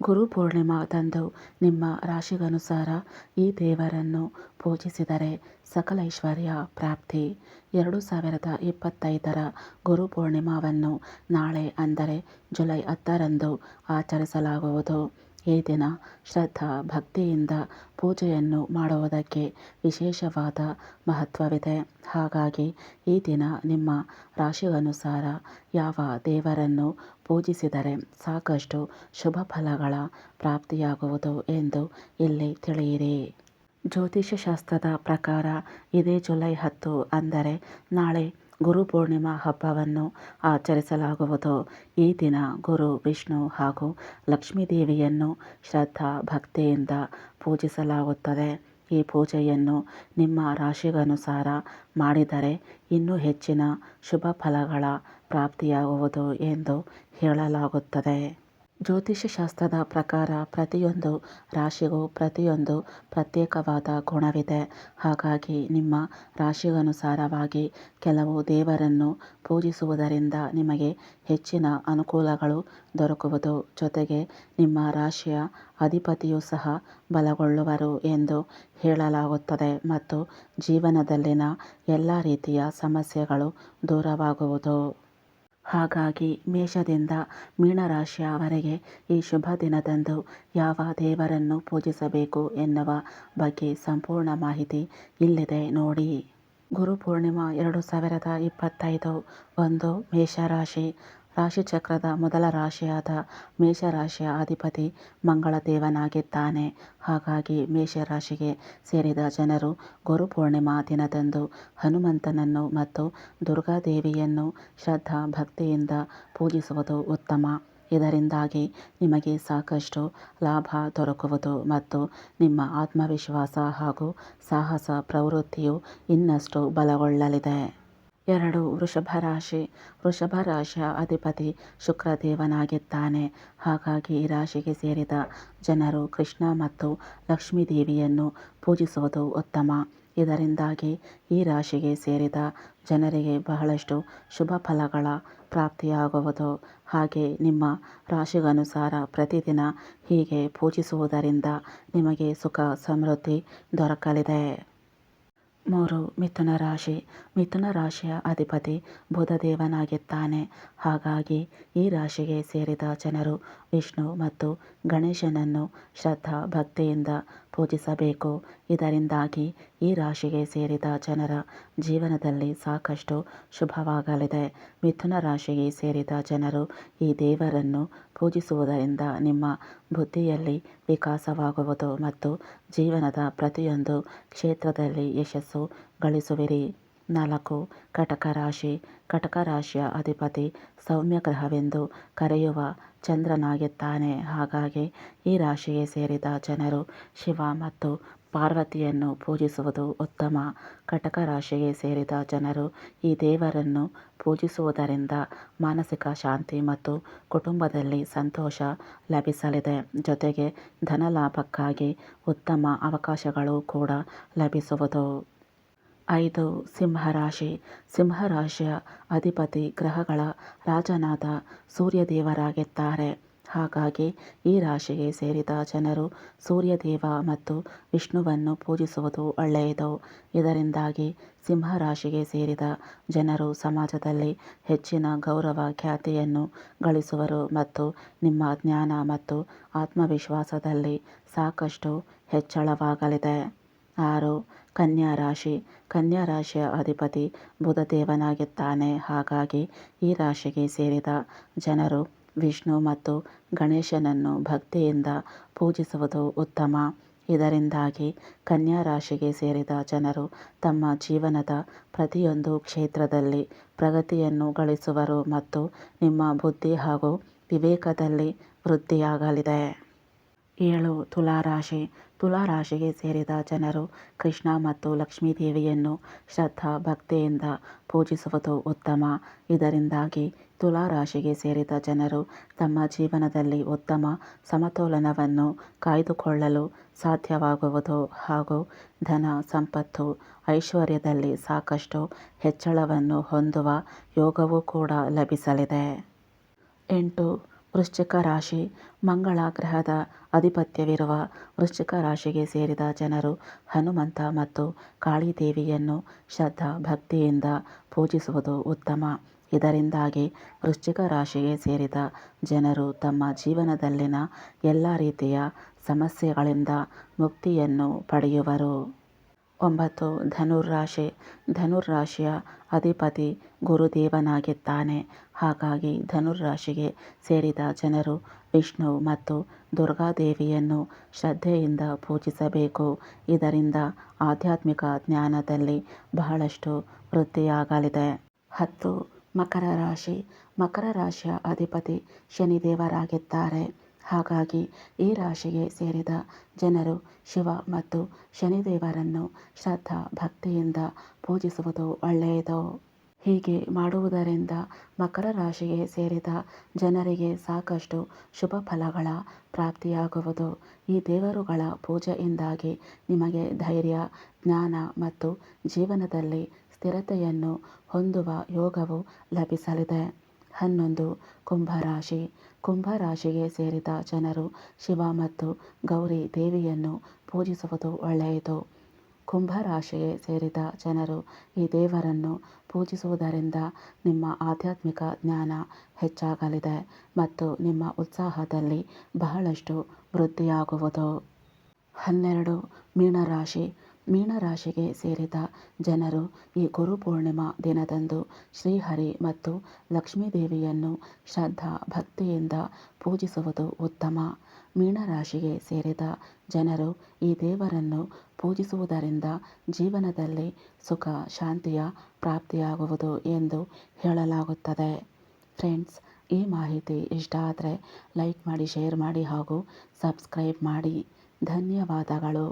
ಗುರು ಪೂರ್ಣಿಮಾದಂದು ನಿಮ್ಮ ರಾಶಿಗನುಸಾರ ಈ ದೇವರನ್ನು ಪೂಜಿಸಿದರೆ ಸಕಲ ಐಶ್ವರ್ಯ ಪ್ರಾಪ್ತಿ. ಎರಡು ಸಾವಿರದ ಇಪ್ಪತ್ತೈದರ ಗುರು ಪೂರ್ಣಿಮಾವನ್ನು ನಾಳೆ ಅಂದರೆ ಜುಲೈ ಹತ್ತರಂದು ಆಚರಿಸಲಾಗುವುದು. ಈ ದಿನ ಶ್ರದ್ಧಾ ಭಕ್ತಿಯಿಂದ ಪೂಜೆಯನ್ನು ಮಾಡುವುದಕ್ಕೆ ವಿಶೇಷವಾದ ಮಹತ್ವವಿದೆ. ಹಾಗಾಗಿ ಈ ದಿನ ನಿಮ್ಮ ರಾಶಿಗನುಸಾರ ಯಾವ ದೇವರನ್ನು ಪೂಜಿಸಿದರೆ ಸಾಕಷ್ಟು ಶುಭ ಫಲಗಳ ಪ್ರಾಪ್ತಿಯಾಗುವುದು ಎಂದು ಇಲ್ಲಿ ತಿಳಿಯಿರಿ. ಜ್ಯೋತಿಷ್ಯ ಶಾಸ್ತ್ರದ ಪ್ರಕಾರ ಇದೇ ಜುಲೈ ಹತ್ತು ಅಂದರೆ ನಾಳೆ ಗುರು ಪೂರ್ಣಿಮಾ ಹಬ್ಬವನ್ನು ಆಚರಿಸಲಾಗುವುದು. ಈ ದಿನ ಗುರು ವಿಷ್ಣು ಹಾಗೂ ಲಕ್ಷ್ಮೀದೇವಿಯನ್ನು ಶ್ರದ್ಧಾ ಭಕ್ತಿಯಿಂದ ಪೂಜಿಸಲಾಗುತ್ತದೆ. ಈ ಪೂಜೆಯನ್ನು ನಿಮ್ಮ ರಾಶಿಗನುಸಾರ ಮಾಡಿದರೆ ಇನ್ನೂ ಹೆಚ್ಚಿನ ಶುಭ ಫಲಗಳ ಪ್ರಾಪ್ತಿಯಾಗುವುದು ಎಂದು ಹೇಳಲಾಗುತ್ತದೆ. ಜ್ಯೋತಿಷ್ಯ ಶಾಸ್ತ್ರದ ಪ್ರಕಾರ ಪ್ರತಿಯೊಂದು ರಾಶಿಗೂ ಪ್ರತಿಯೊಂದು ಪ್ರತ್ಯೇಕವಾದ ಗುಣವಿದೆ. ಹಾಗಾಗಿ ನಿಮ್ಮ ರಾಶಿಗನುಸಾರವಾಗಿ ಕೆಲವು ದೇವರನ್ನು ಪೂಜಿಸುವುದರಿಂದ ನಿಮಗೆ ಹೆಚ್ಚಿನ ಅನುಕೂಲಗಳು ದೊರಕುವುದು. ಜೊತೆಗೆ ನಿಮ್ಮ ರಾಶಿಯ ಅಧಿಪತಿಯೂ ಸಹ ಬಲಗೊಳ್ಳುವರು ಎಂದು ಹೇಳಲಾಗುತ್ತದೆ ಮತ್ತು ಜೀವನದಲ್ಲಿನ ಎಲ್ಲ ರೀತಿಯ ಸಮಸ್ಯೆಗಳು ದೂರವಾಗುವುದು. ಹಾಗಾಗಿ ಮೇಷದಿಂದ ಮೀನರಾಶಿಯವರೆಗೆ ಈ ಶುಭ ದಿನದಂದು ಯಾವ ದೇವರನ್ನು ಪೂಜಿಸಬೇಕು ಎನ್ನುವ ಬಗ್ಗೆ ಸಂಪೂರ್ಣ ಮಾಹಿತಿ ಇಲ್ಲಿದೆ ನೋಡಿ. ಗುರು ಪೂರ್ಣಿಮಾ ಎರಡು ಸಾವಿರದ ಇಪ್ಪತ್ತೈದು, ಒಂದು ಮೇಷರಾಶಿ. ರಾಶಿಚಕ್ರದ ಮೊದಲ ರಾಶಿಯಾದ ಮೇಷರಾಶಿಯ ಅಧಿಪತಿ ಮಂಗಳ ದೇವನಾಗಿದ್ದಾನೆ ಹಾಗಾಗಿ ಮೇಷರಾಶಿಗೆ ಸೇರಿದ ಜನರು ಗುರು ಪೂರ್ಣಿಮಾ ದಿನದಂದು ಹನುಮಂತನನ್ನು ಮತ್ತು ದುರ್ಗಾದೇವಿಯನ್ನು ಶ್ರದ್ಧಾ ಭಕ್ತಿಯಿಂದ ಪೂಜಿಸುವುದು ಉತ್ತಮ. ಇದರಿಂದಾಗಿ ನಿಮಗೆ ಸಾಕಷ್ಟು ಲಾಭ ದೊರಕುವುದು ಮತ್ತು ನಿಮ್ಮ ಆತ್ಮವಿಶ್ವಾಸ ಹಾಗೂ ಸಾಹಸ ಪ್ರವೃತ್ತಿಯು ಇನ್ನಷ್ಟು ಬಲಗೊಳ್ಳಲಿದೆ. ಎರಡು ವೃಷಭ ರಾಶಿ ವೃಷಭ ರಾಶಿಯ ಅಧಿಪತಿ ಶುಕ್ರದೇವನಾಗಿದ್ದಾನೆ. ಹಾಗಾಗಿ ಈ ರಾಶಿಗೆ ಸೇರಿದ ಜನರು ಕೃಷ್ಣ ಮತ್ತು ಲಕ್ಷ್ಮೀದೇವಿಯನ್ನು ಪೂಜಿಸುವುದು ಉತ್ತಮ. ಇದರಿಂದಾಗಿ ಈ ರಾಶಿಗೆ ಸೇರಿದ ಜನರಿಗೆ ಬಹಳಷ್ಟು ಶುಭ ಫಲಗಳ ಪ್ರಾಪ್ತಿಯಾಗುವುದು. ಹಾಗೆ ನಿಮ್ಮ ರಾಶಿಗನುಸಾರ ಪ್ರತಿದಿನ ಹೀಗೆ ಪೂಜಿಸುವುದರಿಂದ ನಿಮಗೆ ಸುಖ ಸಮೃದ್ಧಿ ದೊರಕಲಿದೆ. ಮೂರು ಮಿಥುನ ರಾಶಿ. ಮಿಥುನ ರಾಶಿಯ ಅಧಿಪತಿ ಬುಧದೇವನಾಗಿದ್ದಾನೆ ಹಾಗಾಗಿ ಈ ರಾಶಿಗೆ ಸೇರಿದ ಜನರು ವಿಷ್ಣು ಮತ್ತು ಗಣೇಶನನ್ನು ಶ್ರದ್ಧಾ ಭಕ್ತಿಯಿಂದ ಪೂಜಿಸಬೇಕು ಇದರಿಂದಾಗಿ ಈ ರಾಶಿಗೆ ಸೇರಿದ ಜನರ ಜೀವನದಲ್ಲಿ ಸಾಕಷ್ಟು ಶುಭವಾಗಲಿದೆ. ಮಿಥುನ ರಾಶಿಗೆ ಸೇರಿದ ಜನರು ಈ ದೇವರನ್ನು ಪೂಜಿಸುವುದರಿಂದ ನಿಮ್ಮ ಬುದ್ಧಿಯಲ್ಲಿ ವಿಕಾಸವಾಗುವುದು ಮತ್ತು ಜೀವನದ ಪ್ರತಿಯೊಂದು ಕ್ಷೇತ್ರದಲ್ಲಿ ಯಶಸ್ಸು ಗಳಿಸುವಿರಿ. ನಾಲ್ಕು ಕಟಕ ರಾಶಿ ಕಟಕ ರಾಶಿಯ ಅಧಿಪತಿ ಸೌಮ್ಯ ಗ್ರಹವೆಂದು ಕರೆಯುವ ಚಂದ್ರನಾಗಿದ್ದಾನೆ ಹಾಗಾಗಿ ಈ ರಾಶಿಗೆ ಸೇರಿದ ಜನರು ಶಿವ ಮತ್ತು ಪಾರ್ವತಿಯನ್ನು ಪೂಜಿಸುವುದು ಉತ್ತಮ. ಕಟಕ ರಾಶಿಗೆ ಸೇರಿದ ಜನರು ಈ ದೇವರನ್ನು ಪೂಜಿಸುವುದರಿಂದ ಮಾನಸಿಕ ಶಾಂತಿ ಮತ್ತು ಕುಟುಂಬದಲ್ಲಿ ಸಂತೋಷ ಲಭಿಸಲಿದೆ. ಜೊತೆಗೆ ಧನಲಾಭಕ್ಕಾಗಿ ಉತ್ತಮ ಅವಕಾಶಗಳು ಕೂಡ ಲಭಿಸುವುದು. ಐದು ಸಿಂಹರಾಶಿ. ಸಿಂಹರಾಶಿಯ ಅಧಿಪತಿ ಗ್ರಹಗಳ ರಾಜನಾದ ಸೂರ್ಯದೇವರಾಗಿದ್ದಾರೆ. ಹಾಗಾಗಿ ಈ ರಾಶಿಗೆ ಸೇರಿದ ಜನರು ಸೂರ್ಯದೇವ ಮತ್ತು ವಿಷ್ಣುವನ್ನು ಪೂಜಿಸುವುದು ಒಳ್ಳೆಯದು. ಇದರಿಂದಾಗಿ ಸಿಂಹ ರಾಶಿಗೆ ಸೇರಿದ ಜನರು ಸಮಾಜದಲ್ಲಿ ಹೆಚ್ಚಿನ ಗೌರವ ಖ್ಯಾತಿಯನ್ನು ಗಳಿಸುವರು ಮತ್ತು ನಿಮ್ಮ ಜ್ಞಾನ ಮತ್ತು ಆತ್ಮವಿಶ್ವಾಸದಲ್ಲಿ ಸಾಕಷ್ಟು ಹೆಚ್ಚಳವಾಗಲಿದೆ. ಆರು. ಕನ್ಯಾ ರಾಶಿ ಕನ್ಯಾ ರಾಶಿಯ ಅಧಿಪತಿ ಬುಧದೇವನಾಗಿದ್ದಾನೆ. ಹಾಗಾಗಿ ಈ ರಾಶಿಗೆ ಸೇರಿದ ಜನರು ವಿಷ್ಣು ಮತ್ತು ಗಣೇಶನನ್ನು ಭಕ್ತಿಯಿಂದ ಪೂಜಿಸುವುದು ಉತ್ತಮ. ಇದರಿಂದಾಗಿ ಕನ್ಯಾ ರಾಶಿಗೆ ಸೇರಿದ ಜನರು ತಮ್ಮ ಜೀವನದ ಪ್ರತಿಯೊಂದು ಕ್ಷೇತ್ರದಲ್ಲಿ ಪ್ರಗತಿಯನ್ನು ಗಳಿಸುವರು ಮತ್ತು ನಿಮ್ಮ ಬುದ್ಧಿ ಹಾಗೂ ವಿವೇಕದಲ್ಲಿ ವೃದ್ಧಿಯಾಗಲಿದೆ. ಏಳು. ತುಲಾರಾಶಿ. ತುಲಾರಾಶಿಗೆ ಸೇರಿದ ಜನರು ಕೃಷ್ಣ ಮತ್ತು ಲಕ್ಷ್ಮೀದೇವಿಯನ್ನು ಶ್ರದ್ಧಾ ಭಕ್ತಿಯಿಂದ ಪೂಜಿಸುವುದು ಉತ್ತಮ. ಇದರಿಂದಾಗಿ ತುಲಾ ರಾಶಿಗೆ ಸೇರಿದ ಜನರು ತಮ್ಮ ಜೀವನದಲ್ಲಿ ಉತ್ತಮ ಸಮತೋಲನವನ್ನು ಕಾಯ್ದುಕೊಳ್ಳಲು ಸಾಧ್ಯವಾಗುವುದು ಹಾಗೂ ಧನ ಸಂಪತ್ತು ಐಶ್ವರ್ಯದಲ್ಲಿ ಸಾಕಷ್ಟು ಹೆಚ್ಚಳವನ್ನು ಹೊಂದುವ ಯೋಗವೂ ಕೂಡ ಲಭಿಸಲಿದೆ. ಎಂಟು ವೃಶ್ಚಿಕ ರಾಶಿ ಮಂಗಳ ಗ್ರಹದ ಅಧಿಪತ್ಯವಿರುವ ವೃಶ್ಚಿಕ ರಾಶಿಗೆ ಸೇರಿದ ಜನರು ಹನುಮಂತ ಮತ್ತು ಕಾಳಿದೇವಿಯನ್ನು ಶ್ರದ್ಧಾ ಭಕ್ತಿಯಿಂದ ಪೂಜಿಸುವುದು ಉತ್ತಮ. ಇದರಿಂದಾಗಿ ವೃಶ್ಚಿಕ ರಾಶಿಗೆ ಸೇರಿದ ಜನರು ತಮ್ಮ ಜೀವನದಲ್ಲಿನ ಎಲ್ಲ ರೀತಿಯ ಸಮಸ್ಯೆಗಳಿಂದ ಮುಕ್ತಿಯನ್ನು ಪಡೆಯುವರು. ಒಂಬತ್ತು ಧನುರ್ರಾಶಿ, ಧನುರ್ರಾಶಿಯ ಅಧಿಪತಿ ಗುರುದೇವನಾಗಿದ್ದಾನೆ. ಹಾಗಾಗಿ ಧನುರ್ರಾಶಿಗೆ ಸೇರಿದ ಜನರು ವಿಷ್ಣು ಮತ್ತು ದುರ್ಗಾದೇವಿಯನ್ನು ಶ್ರದ್ಧೆಯಿಂದ ಪೂಜಿಸಬೇಕು. ಇದರಿಂದ ಆಧ್ಯಾತ್ಮಿಕ ಜ್ಞಾನದಲ್ಲಿ ಬಹಳಷ್ಟು ವೃದ್ಧಿಯಾಗಲಿದೆ. ಹತ್ತು ಮಕರ ರಾಶಿ. ಮಕರ ರಾಶಿಯ ಅಧಿಪತಿ ಶನಿದೇವರಾಗಿದ್ದಾರೆ. ಹಾಗಾಗಿ ಈ ರಾಶಿಗೆ ಸೇರಿದ ಜನರು ಶಿವ ಮತ್ತು ಶನಿದೇವರನ್ನು ಶ್ರದ್ಧಾ ಭಕ್ತಿಯಿಂದ ಪೂಜಿಸುವುದು ಒಳ್ಳೆಯದು. ಹೀಗೆ ಮಾಡುವುದರಿಂದ ಮಕರ ರಾಶಿಗೆ ಸೇರಿದ ಜನರಿಗೆ ಸಾಕಷ್ಟು ಶುಭ ಫಲಗಳ ಪ್ರಾಪ್ತಿಯಾಗುವುದು. ಈ ದೇವರುಗಳ ಪೂಜೆಯಿಂದಾಗಿ ನಿಮಗೆ ಧೈರ್ಯ, ಜ್ಞಾನ ಮತ್ತು ಜೀವನದಲ್ಲಿ ಸ್ಥಿರತೆಯನ್ನು ಹೊಂದುವ ಯೋಗವು ಲಭಿಸಲಿದೆ. ಹನ್ನೊಂದು ಕುಂಭರಾಶಿ. ಕುಂಭರಾಶಿಗೆ ಸೇರಿದ ಜನರು ಶಿವ ಮತ್ತು ಗೌರಿ ದೇವಿಯನ್ನು ಪೂಜಿಸುವುದು ಒಳ್ಳೆಯದು. ಕುಂಭರಾಶಿಗೆ ಸೇರಿದ ಜನರು ಈ ದೇವರನ್ನು ಪೂಜಿಸುವುದರಿಂದ ನಿಮ್ಮ ಆಧ್ಯಾತ್ಮಿಕ ಜ್ಞಾನ ಹೆಚ್ಚಾಗಲಿದೆ ಮತ್ತು ನಿಮ್ಮ ಉತ್ಸಾಹದಲ್ಲಿ ಬಹಳಷ್ಟು ವೃದ್ಧಿಯಾಗುವುದು. ಹನ್ನೆರಡು ಮೀನರಾಶಿ. ಮೀನರಾಶಿಗೆ ಸೇರಿದ ಜನರು ಈ ಗುರುಪೂರ್ಣಿಮಾ ದಿನದಂದು ಶ್ರೀಹರಿ ಮತ್ತು ಲಕ್ಷ್ಮೀದೇವಿಯನ್ನು ಶ್ರದ್ಧಾ ಭಕ್ತಿಯಿಂದ ಪೂಜಿಸುವುದು ಉತ್ತಮ. ಮೀನರಾಶಿಗೆ ಸೇರಿದ ಜನರು ಈ ದೇವರನ್ನು ಪೂಜಿಸುವುದರಿಂದ ಜೀವನದಲ್ಲಿ ಸುಖ, ಶಾಂತಿಯ ಪ್ರಾಪ್ತಿಯಾಗುವುದು ಎಂದು ಹೇಳಲಾಗುತ್ತದೆ. ಫ್ರೆಂಡ್ಸ್, ಈ ಮಾಹಿತಿ ಇಷ್ಟ ಆದರೆ ಲೈಕ್ ಮಾಡಿ, ಶೇರ್ ಮಾಡಿ ಹಾಗೂ ಸಬ್ಸ್ಕ್ರೈಬ್ ಮಾಡಿ. ಧನ್ಯವಾದಗಳು.